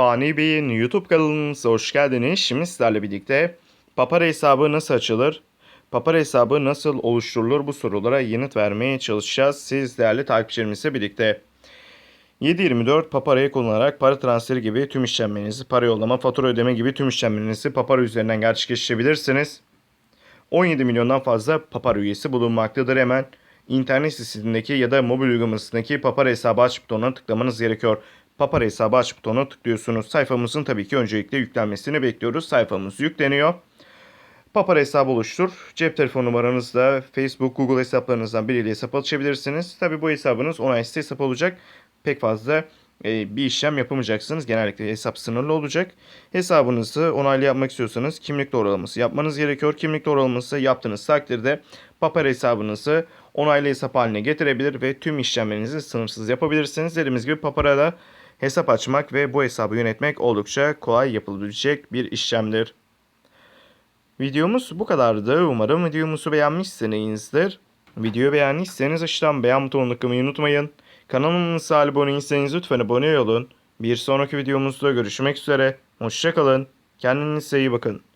Fani Bey'in YouTube kanalımıza hoş geldiniz. Şimdi sizlerle birlikte Papara hesabı nasıl açılır? Papara hesabı nasıl oluşturulur? Bu sorulara yanıt vermeye çalışacağız. Siz değerli takipçilerimizle birlikte. 7.24 Papara'yı kullanarak para transferi gibi tüm işlemlerinizi, para yollama, fatura ödeme gibi tüm işlemlerinizi Papara üzerinden gerçekleştirebilirsiniz. 17 milyondan fazla Papara üyesi bulunmaktadır. Hemen internet sitesindeki ya da mobil uygulamasındaki Papara hesabı aç butonuna tıklamanız gerekiyor. Papara hesabı aç butonuna tıklıyorsunuz. Sayfamızın tabii ki öncelikle yüklenmesini bekliyoruz. Sayfamız yükleniyor. Papara hesabı oluştur. Cep telefon numaranızla Facebook, Google hesaplarınızdan biriyle hesap açabilirsiniz. Tabii bu hesabınız onaysız hesap olacak. Pek fazla e, bir işlem yapamayacaksınız. Genellikle hesap sınırlı olacak. Hesabınızı onaylı yapmak istiyorsanız kimlik doğrulaması yapmanız gerekiyor. Kimlik doğrulaması yaptığınız takdirde Papara hesabınızı onaylı hesap haline getirebilir ve tüm işlemlerinizi sınırsız yapabilirsiniz. Dediğimiz gibi Papara'da hesap açmak ve bu hesabı yönetmek oldukça kolay yapılabilecek bir işlemdir. Videomuz bu kadardı. Umarım videomuzu beğenmişsinizdir. Videoyu beğendiyseniz aşağıdan beğen butonuna tıklamayı unutmayın. Kanalımıza abone değilseniz lütfen abone olun. Bir sonraki videomuzda görüşmek üzere. Hoşçakalın. Kendinize iyi bakın.